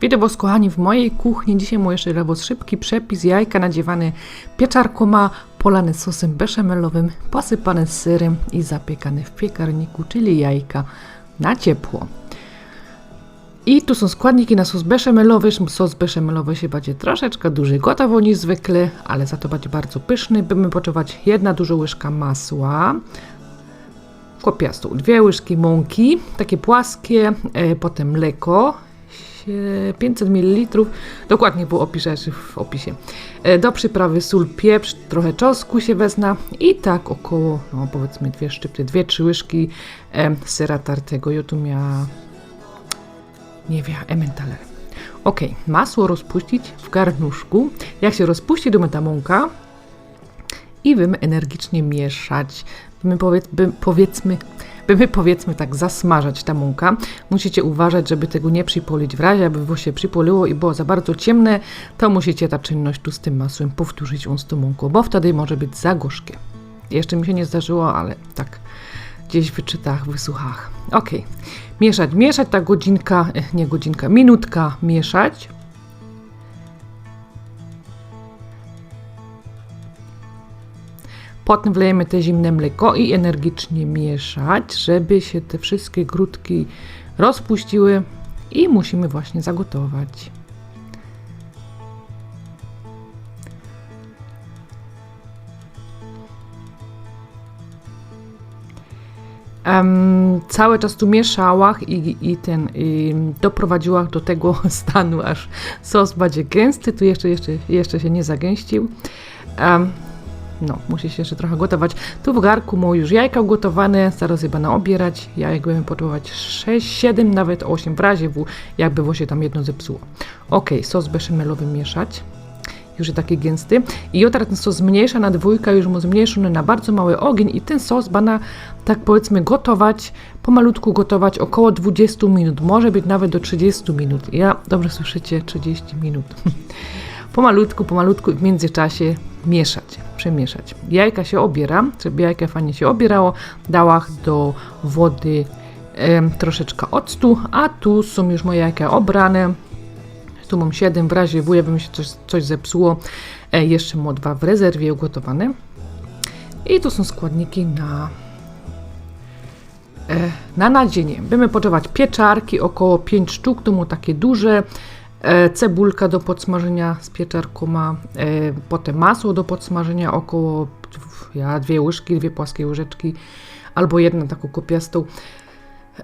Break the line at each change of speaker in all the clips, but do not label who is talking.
Witam Was, kochani, w mojej kuchni. Dzisiaj mój jeszcze dla szybki przepis. Jajka nadziewane pieczarkoma, polane sosem beszamelowym, posypane serem i zapiekane w piekarniku, czyli jajka na ciepło. I tu są składniki na sos beszamelowy. Sos beszamelowy się będzie troszeczkę dłużej gotował niż zwykle, ale za to będzie bardzo pyszny. Będziemy potrzebować jedna duża łyżka masła, kopiastą, dwie łyżki mąki, takie płaskie, e, potem mleko, 500 ml, dokładnie było opiszę w opisie. E, Do przyprawy sól, pieprz, trochę czosnku się wezna i tak około, no powiedzmy dwie szczypty, dwie, trzy łyżki e, sera tartego. Ja tu miała, nie wiem, Emmentaler. Ok, masło rozpuścić w garnuszku. Jak się rozpuści, do ta mąka i będziemy energicznie mieszać. My powiedz, powiedzmy, by my powiedzmy tak zasmażać ta mąka. Musicie uważać, żeby tego nie przypolić. W razie, aby się przypoliło i było za bardzo ciemne, to musicie ta czynność tu z tym masłem powtórzyć on z tą mąką, bo wtedy może być za gorzkie. Jeszcze mi się nie zdarzyło, ale tak gdzieś wyczytach, wysłuchach. Ok, mieszać, mieszać, ta godzinka, eh, nie godzinka, minutka mieszać. Potem wlejemy te zimne mleko i energicznie mieszać, żeby się te wszystkie grudki rozpuściły i musimy właśnie zagotować. Um, cały czas tu mieszałam i, i ten i doprowadziłam do tego stanu, aż sos będzie gęsty. Tu jeszcze, jeszcze, jeszcze się nie zagęścił. Um, no, musi się jeszcze trochę gotować. Tu w garku mam już jajka ugotowane, zaraz je będę obierać. Jajek będziemy potrzebować 6, 7, nawet 8, w razie w, jakby się tam jedno zepsuło. Ok, sos beszamelowy mieszać. Już jest taki gęsty. I ja teraz ten sos zmniejsza na dwójkę, już mu zmniejszony na bardzo mały ogień i ten sos będę, tak powiedzmy, gotować, pomalutku gotować około 20 minut, może być nawet do 30 minut. Ja, dobrze słyszycie, 30 minut. pomalutku, pomalutku i w międzyczasie mieszać, przemieszać. Jajka się obiera, żeby jajka fajnie się obierało, dałach do wody e, troszeczkę octu, a tu są już moje jajka obrane. Tu mam 7, w razie wuja by mi się coś, coś zepsuło, e, jeszcze mam dwa w rezerwie ugotowane. I tu są składniki na e, na nadzienie. Będziemy potrzebować pieczarki, około 5 sztuk, to mu takie duże, cebulka do podsmażenia z pieczarką ma, e, potem masło do podsmażenia około ja, dwie łyżki, dwie płaskie łyżeczki albo jedną taką kopiastą.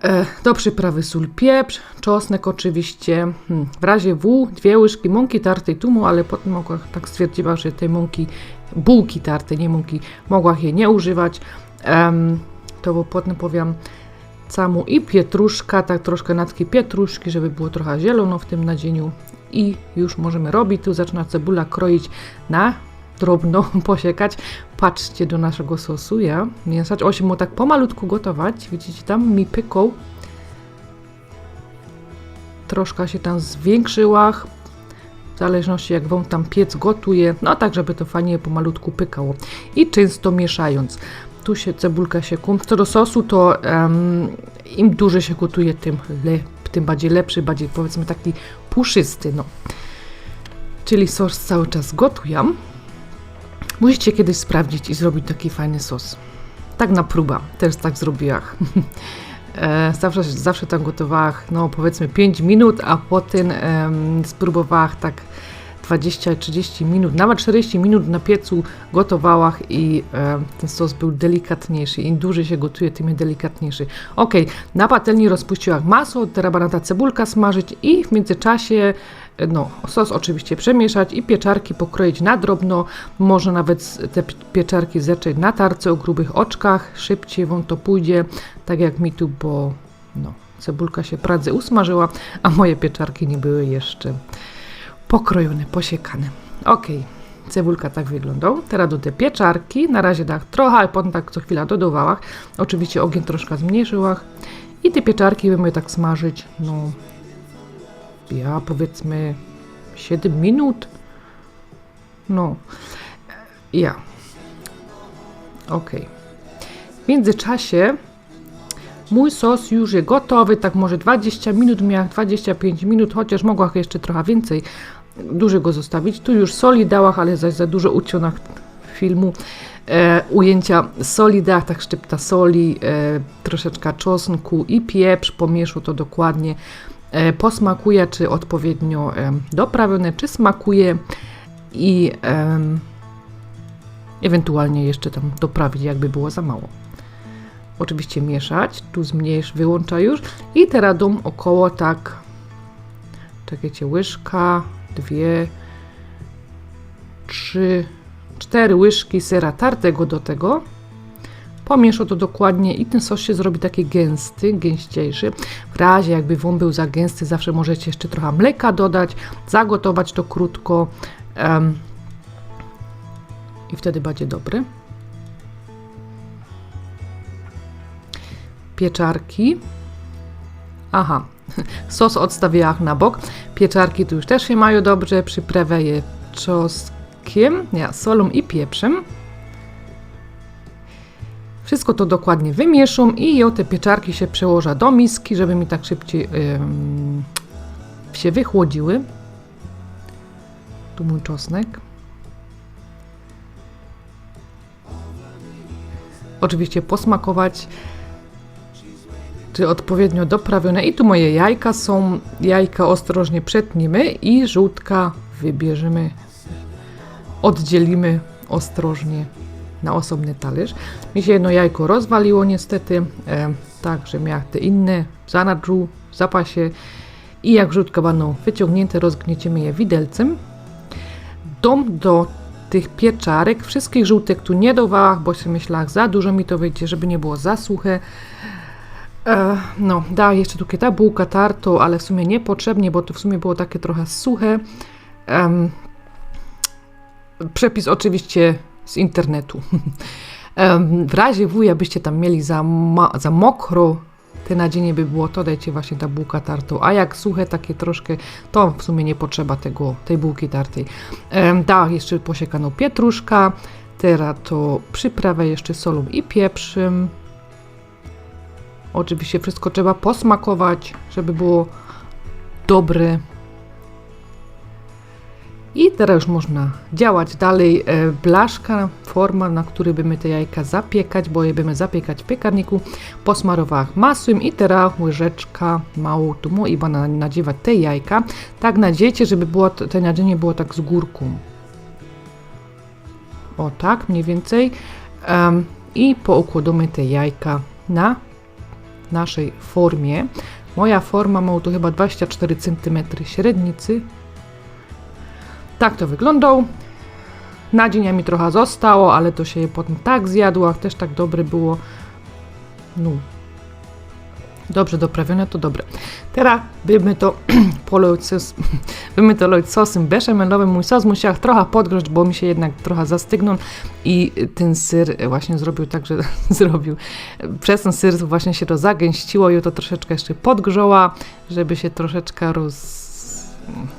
E, do przyprawy sól, pieprz, czosnek oczywiście, hmm, w razie W dwie łyżki mąki tartej tumu, ale potem tak stwierdziła, że tej mąki, bułki tartej, nie mąki, mogła je nie używać. Um, to potem powiem, camu i pietruszka, tak troszkę natki pietruszki, żeby było trochę zielono w tym nadzieniu i już możemy robić. Tu zaczyna cebula kroić na drobno, posiekać. Patrzcie do naszego sosu, ja mieszać, osiem mu tak pomalutku gotować, widzicie tam mi pyką. Troszkę się tam zwiększyła, w zależności jak wam tam piec gotuje, no tak, żeby to fajnie pomalutku pykało. I często mieszając tu się cebulka się kum. Co do sosu, to um, im dłużej się gotuje, tym, le, tym bardziej lepszy, bardziej powiedzmy taki puszysty. No. Czyli sos cały czas gotuję. Musicie kiedyś sprawdzić i zrobić taki fajny sos. Tak na próba, też tak zrobiłam. E, zawsze, zawsze tam gotowałam, no powiedzmy 5 minut, a potem um, spróbowałam tak 20-30 minut, nawet 40 minut na piecu gotowałach i e, ten sos był delikatniejszy. Im dłużej się gotuje, tym delikatniejszy. Ok, na patelni rozpuściłam masło, teraz będę ta cebulka smażyć i w międzyczasie e, no, sos oczywiście przemieszać i pieczarki pokroić na drobno. Może nawet te pieczarki zacząć na tarce o grubych oczkach. Szybciej wam to pójdzie, tak jak mi tu, bo no, cebulka się pradzę usmażyła, a moje pieczarki nie były jeszcze pokrojone, posiekane. Ok, cebulka tak wygląda. Teraz do te pieczarki, na razie tak trochę, ale potem tak co chwila dodawałam. Oczywiście ogień troszkę zmniejszyłam. I te pieczarki będziemy tak smażyć, no, ja powiedzmy 7 minut. No, ja. Ok. W międzyczasie Mój sos już jest gotowy, tak może 20 minut, miał 25 minut, chociaż mogła jeszcze trochę więcej dużo go zostawić. Tu już soli dałach, ale zaś za dużo ucionach filmu. E, ujęcia soli dach, tak szczypta soli, e, troszeczkę czosnku i pieprz, pomieszu to dokładnie. E, posmakuje, czy odpowiednio e, doprawione, czy smakuje i em, ewentualnie jeszcze tam doprawić, jakby było za mało. Oczywiście mieszać, tu zmniejsz, wyłącza już i teraz dom około tak, czekajcie, łyżka, dwie, trzy, cztery łyżki sera tartego do tego. Pomieszał to dokładnie i ten sos się zrobi taki gęsty, gęściejszy. W razie jakby wąt był za gęsty, zawsze możecie jeszcze trochę mleka dodać, zagotować to krótko em, i wtedy będzie dobry. Pieczarki. Aha, sos odstawiałam na bok. Pieczarki tu już też się mają dobrze. Przyprawę je czosnkiem, nie, solą i pieprzem. Wszystko to dokładnie wymieszam i ją te pieczarki się przełożę do miski, żeby mi tak szybciej ym, się wychłodziły. Tu mój czosnek. Oczywiście posmakować czy odpowiednio doprawione. I tu moje jajka są. Jajka ostrożnie przetniemy i żółtka wybierzemy, oddzielimy ostrożnie na osobny talerz. Mi się jedno jajko rozwaliło niestety, e, tak, że miałem te inne w zanadrzu, w zapasie i jak żółtka będą wyciągnięte, rozgnieciemy je widelcem. Dom do tych pieczarek, wszystkich żółtek tu nie dawałam, bo się myślałam, za dużo mi to wyjdzie, żeby nie było za suche. E, no, da jeszcze tu ta bułka tarto, ale w sumie niepotrzebnie, bo to w sumie było takie trochę suche. Przepis oczywiście z internetu. W razie wuja byście tam mieli za, za mokro, te nadzienie by było, to dajcie właśnie ta bułka tarto. A jak suche takie troszkę, to w sumie nie potrzeba tego, tej bułki tartej. Em, da jeszcze posiekaną pietruszka. Teraz to przyprawę jeszcze solą i pieprzem. Oczywiście wszystko trzeba posmakować, żeby było dobre. I teraz już można działać dalej. E, Blaszka, forma, na której będziemy te jajka zapiekać, bo je będziemy zapiekać w piekarniku. Posmarowałam masłem i teraz łyżeczka małą tu i będę nadziewać te jajka. Tak nadziejcie, żeby było, to nadzienie było tak z górką. O tak, mniej więcej. Em, I poukładamy te jajka na naszej formie. Moja forma ma tu chyba 24 cm średnicy. Tak to wyglądał. Nadzienia mi trochę zostało, ale to się je potem tak zjadło, też tak dobre było. No. Dobrze doprawione, to dobre. Teraz bymy to polować sos, bymy to sosem beszamelowym. Mój sos musiał trochę podgrzać, bo mi się jednak trochę zastygnął i ten syr właśnie zrobił tak, że zrobił. Przez ten syr właśnie się to zagęściło i to troszeczkę jeszcze podgrzoła, żeby się troszeczkę roz...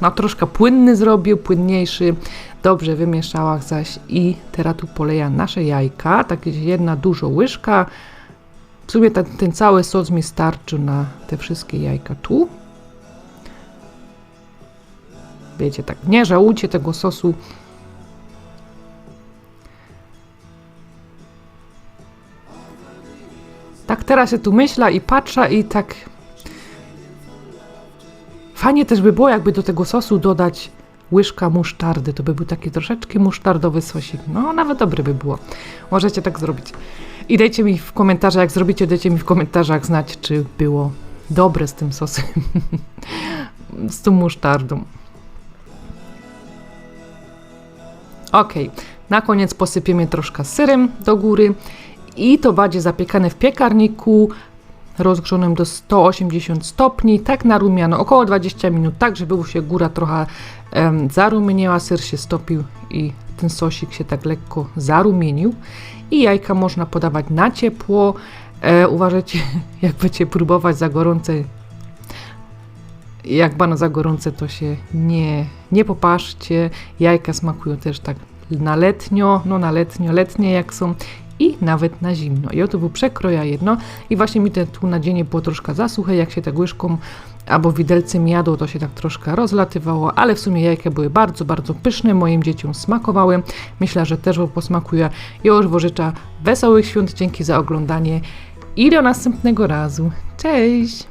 no troszkę płynny zrobił, płynniejszy. Dobrze wymieszała zaś i teraz tu poleja nasze jajka, tak jedna dużo łyżka. W sumie ten, ten cały sos mi starczy na te wszystkie jajka tu. Wiecie, tak, nie żałujcie tego sosu. Tak teraz się tu myślę i patrzę i tak... Fajnie też by było, jakby do tego sosu dodać łyżka musztardy. To by był taki troszeczkę musztardowy sosik. No, nawet dobry by było. Możecie tak zrobić. I dajcie mi w komentarzach, jak zrobicie, dajcie mi w komentarzach znać, czy było dobre z tym sosem. z tą musztardą. Ok, na koniec posypiemy troszkę syrem do góry i to będzie zapiekane w piekarniku rozgrzonym do 180 stopni, tak na rumiano, około 20 minut, tak żeby się góra trochę um, zarumieniła, ser się stopił i ten sosik się tak lekko zarumienił. I jajka można podawać na ciepło. E, uważajcie, jak będziecie próbować za gorące, jak bana za gorące, to się nie, nie popaszcie. Jajka smakują też tak na letnio, no na letnio, letnie jak są i nawet na zimno. I oto był przekroja jedno i właśnie mi te tu nadzienie było troszkę za suche, jak się tak łyżką albo widelcem jadło, to się tak troszkę rozlatywało, ale w sumie jajka były bardzo, bardzo pyszne, moim dzieciom smakowały. Myślę, że też posmakuje. Już wam życzę wesołych świąt, dzięki za oglądanie i do następnego razu. Cześć!